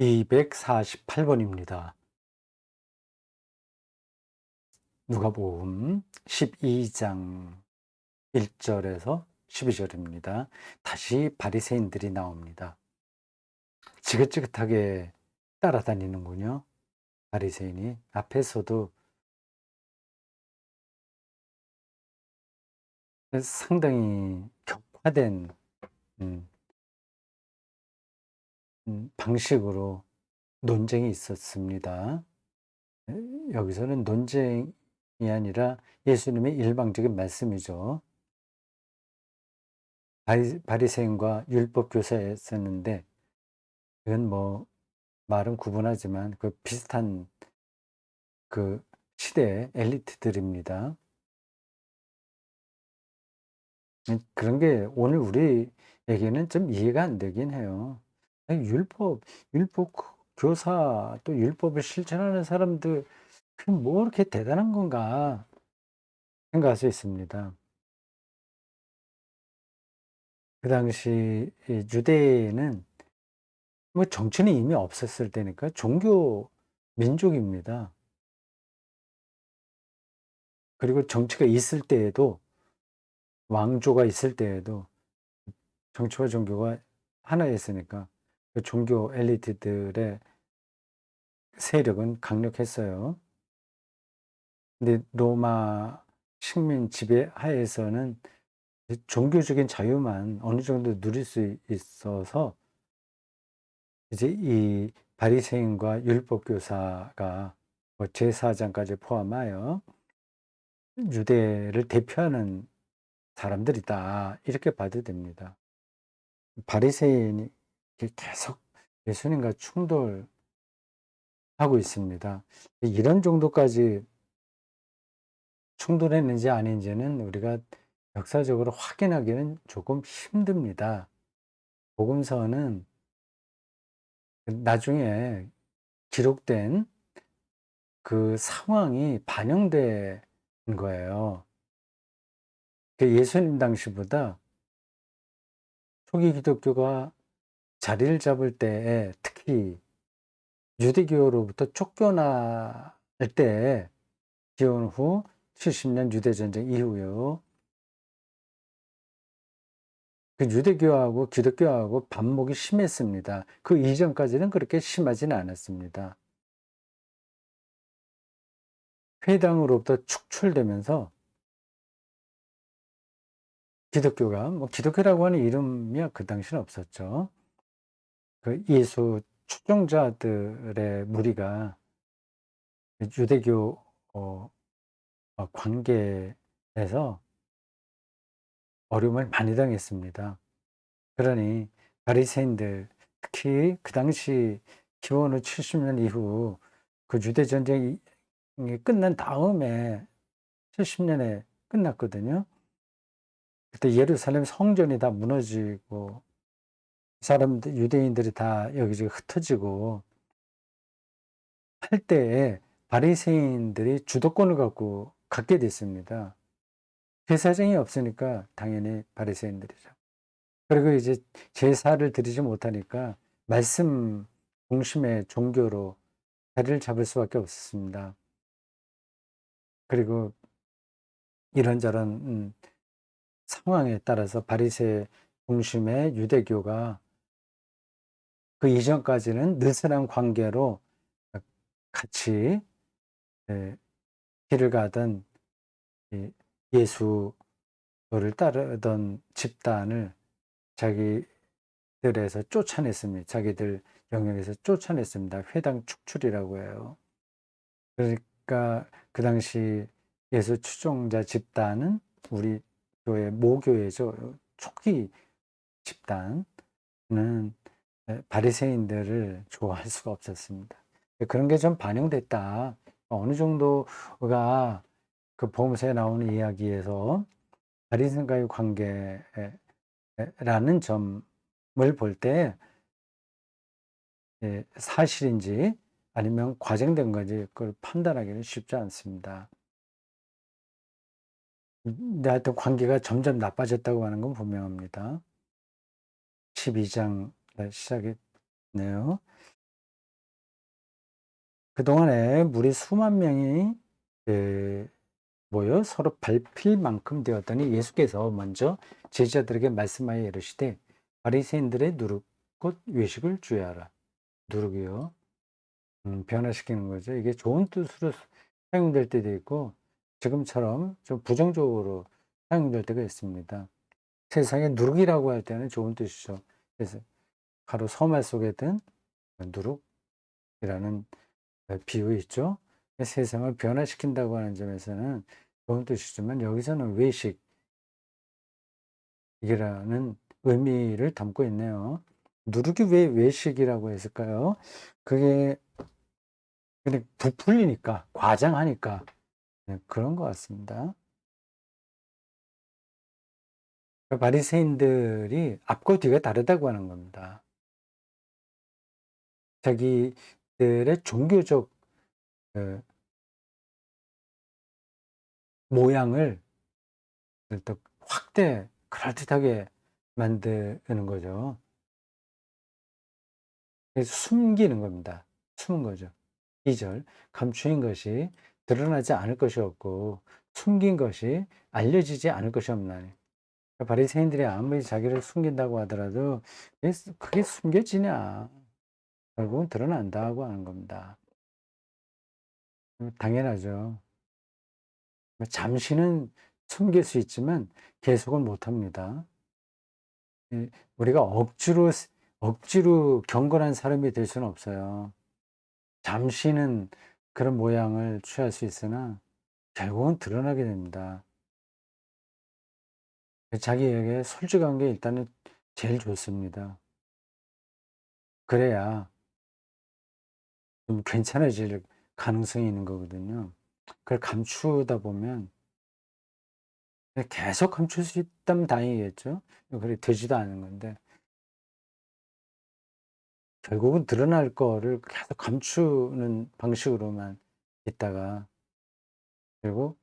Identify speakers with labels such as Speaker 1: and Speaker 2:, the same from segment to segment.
Speaker 1: 248번입니다. 누가복음 12장 1절에서 12절입니다. 다시 바리새인들이 나옵니다. 지긋지긋하게 따라다니는군요. 바리새인이 앞에서도 상당히 격화된 음, 음, 방식으로 논쟁이 있었습니다. 여기서는 논쟁이 아니라 예수님의 일방적인 말씀이죠. 바리, 새인과 율법 교사였었는데 이건 뭐 말은 구분하지만 그 비슷한 그 시대의 엘리트들입니다. 그런 게 오늘 우리에게는 좀 이해가 안 되긴 해요. 율법, 율법 교사 또 율법을 실천하는 사람들 뭐 이렇게 대단한 건가 생각할 수 있습니다. 그 당시 유대는 뭐 정치는 이미 없었을 때니까 종교 민족입니다. 그리고 정치가 있을 때에도 왕조가 있을 때에도 정치와 종교가 하나였으니까 그 종교 엘리트들의 세력은 강력했어요. 근데 로마 식민 지배 하에서는 종교적인 자유만 어느 정도 누릴 수 있어서 이제 이 바리새인과 율법 교사가 뭐 제사장까지 포함하여 유대를 대표하는 사람들이다 이렇게 봐도 됩니다. 바리새인이 계속 예수님과 충돌하고 있습니다. 이런 정도까지 충돌했는지 아닌지는 우리가 역사적으로 확인하기는 조금 힘듭니다. 복음서는 나중에 기록된 그 상황이 반영된 거예요. 그 예수님 당시보다 초기 기독교가 자리를 잡을 때에 특히 유대교로부터 쫓겨날 때 기원 후 70년 유대전쟁 이후요. 그 유대교하고 기독교하고 반목이 심했습니다. 그 이전까지는 그렇게 심하지는 않았습니다. 회당으로부터 축출되면서 기독교가 뭐 기독교라고 하는 이름이 그 당시는 없었죠. 그 예수 추종자들의 무리가 유대교 어, 어, 관계에서 어려움을 많이 당했습니다. 그러니 바리새인들 특히 그 당시 기원 후 70년 이후 그 유대 전쟁이 끝난 다음에 70년에 끝났거든요. 그때 예루살렘 성전이 다 무너지고 사람들 유대인들이 다 여기저기 흩어지고 할 때에 바리새인들이 주도권을 갖고 갖게 됐습니다. 제사장이 없으니까 당연히 바리새인들이죠. 그리고 이제 제사를 드리지 못하니까 말씀 중심의 종교로 자리를 잡을 수밖에 없었습니다. 그리고 이런저런 음, 상황에 따라서 바리새 중심의 유대교가 그 이전까지는 느슨한 관계로 같이 예, 길을 가던 예수를 따르던 집단을 자기들에서 쫓아냈습니다. 자기들 영역에서 쫓아냈습니다. 회당 축출이라고 해요. 그러니까 그 당시 예수 추종자 집단은 우리 교회 모교회죠. 초기 집단은 바리새인들을 좋아할 수가 없었습니다. 그런 게 좀 반영됐다. 어느 정도가 그 보험서에 나오는 이야기에서 바리새인과의 관계라는 점을 볼 때 사실인지 아니면 과장된 건지 그걸 판단하기는 쉽지 않습니다. 하여튼 관계가 점점 나빠졌다고 하는 건 분명합니다. 12장 시작했네요. 그동안에 무리 수만 명이 예, 모여 서로 밟힐 만큼 되었더니 예수께서 먼저 제자들에게 말씀하여 이르시되 바리새인들의 누룩 곧 외식을 주의하라. 누룩이요. 음, 변화시키는 거죠. 이게 좋은 뜻으로 사용될 때도 있고 지금처럼 좀 부정적으로 사용될 때가 있습니다. 세상에 누룩이라고 할 때는 좋은 뜻이죠. 그래서 바로 서말 속에 든 누룩이라는 비유 있죠. 세상을 변화시킨다고 하는 점에서는 좋은 뜻이지만 여기서는 외식이라는 의미를 담고 있네요. 누룩이 왜 외식이라고 했을까요? 그게 그냥 부풀리니까, 과장하니까 네, 그런 것 같습니다. 바리새인들이 앞과 뒤가 다르다고 하는 겁니다. 자기들의 종교적 그 모양을 또 확대, 그럴듯하게 만드는 거죠. 숨기는 겁니다. 숨은 거죠. 2절 감추인 것이 드러나지 않을 것이 없고 숨긴 것이 알려지지 않을 것이 없나니 바리새인들이 아무리 자기를 숨긴다고 하더라도 그게 숨겨지냐 결국은 드러난다고 하는 겁니다. 당연하죠. 잠시는 숨길 수 있지만 계속은 못 합니다. 우리가 억지로 억지로 경건한 사람이 될 수는 없어요. 잠시는 그런 모양을 취할 수 있으나 결국은 드러나게 됩니다. 자기에게 솔직한 게 일단은 제일 좋습니다. 그래야 좀 괜찮아질 가능성이 있는 거거든요. 그걸 감추다 보면 계속 감출 수 있다면 다행이겠죠. 그래 되지도 않은 건데 결국은 드러날 거를 계속 감추는 방식으로만 있다가 결국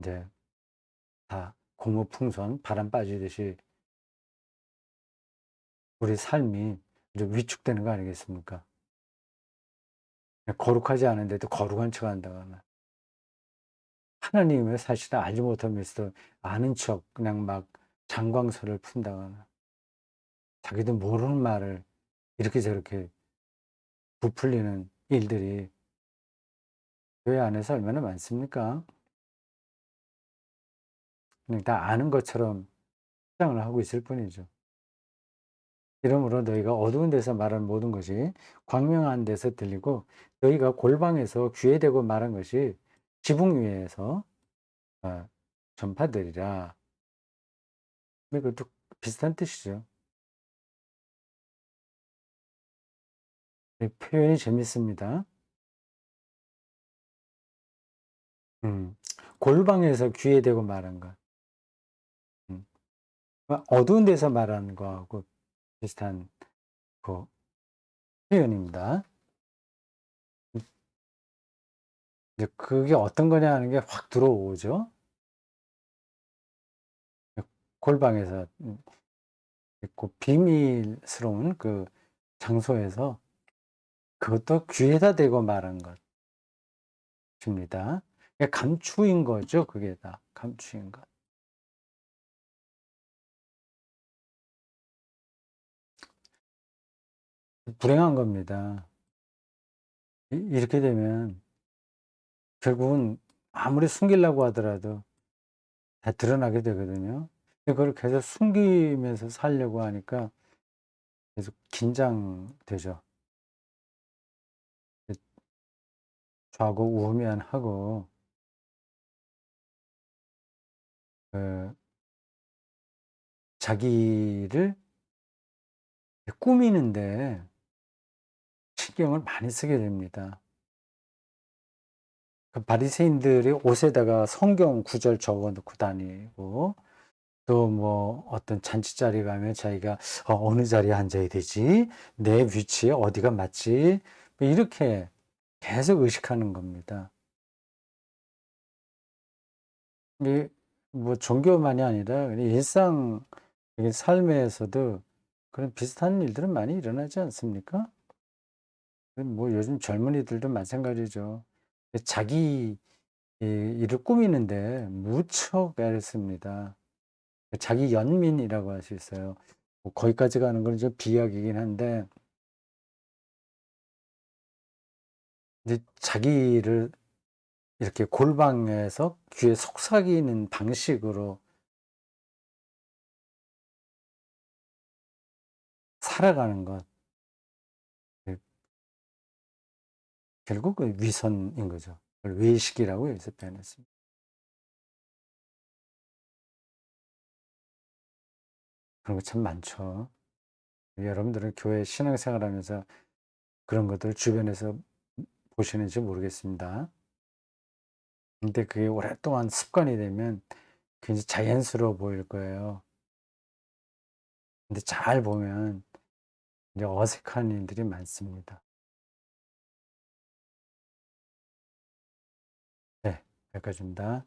Speaker 1: 이제 다 공무풍선 바람 빠지듯이 우리 삶이 이제 위축되는 거 아니겠습니까? 거룩하지 않은데도 거룩한 척 한다거나 하나님을 사실은 알지 못하면서도 아는 척 그냥 막 장광설을 푼다거나 자기도 모르는 말을 이렇게 저렇게 부풀리는 일들이 교회 안에서 얼마나 많습니까? 그냥 다 아는 것처럼 주장을 하고 있을 뿐이죠. 이러므로 너희가 어두운 데서 말하는 모든 것이 광명한 데서 들리고 너희가 골방에서 귀에 대고 말한 것이 지붕 위에서 어, 전파되리라. 이것도 비슷한 뜻이죠. 표현이 재밌습니다. 음, 골방에서 귀에 대고 말한 것. 음, 어두운 데서 말하는 거하고 비슷한 그 표현입니다. 이제 그게 어떤 거냐 하는 게 확 들어오죠. 골방에서 있고 비밀스러운 그 장소에서 그것도 귀에다 대고 말한 것입니다. 감추인 거죠. 그게 다 감추인 것. 불행한 겁니다. 이렇게 되면 결국은 아무리 숨기려고 하더라도 다 드러나게 되거든요. 그걸 계속 숨기면서 살려고 하니까 계속 긴장되죠. 좌고 우면하고 그 자기를 꾸미는데 신경을 많이 쓰게 됩니다. 그 바리새인들이 옷에다가 성경 구절 적어 놓고 다니고 또 뭐 어떤 잔치 자리 가면 자기가 어, 느 자리에 앉아야 되지 내 위치에 어디가 맞지 뭐 이렇게 계속 의식하는 겁니다. 이게 뭐 종교만이 아니라 일상 삶에서도 그런 비슷한 일들은 많이 일어나지 않습니까? 뭐 요즘 젊은이들도 마찬가지죠. 자기 이 일을 꾸미는데 무척 애를 씁니다. 자기 연민이라고 할 수 있어요. 뭐 거기까지 가는 건 좀 비약이긴 한데 이제 자기를 이렇게 골방에서 귀에 속삭이는 방식으로 살아가는 것. 결국은 위선인 거죠. 외식이라고 여기서 표현했습니다. 그런 거 참 많죠. 여러분들은 교회 신앙생활 하면서 그런 것들을 주변에서 보시는지 모르겠습니다. 근데 그게 오랫동안 습관이 되면 굉장히 자연스러워 보일 거예요. 근데 잘 보면 이제 어색한 일들이 많습니다. 네, 여기까지입니다.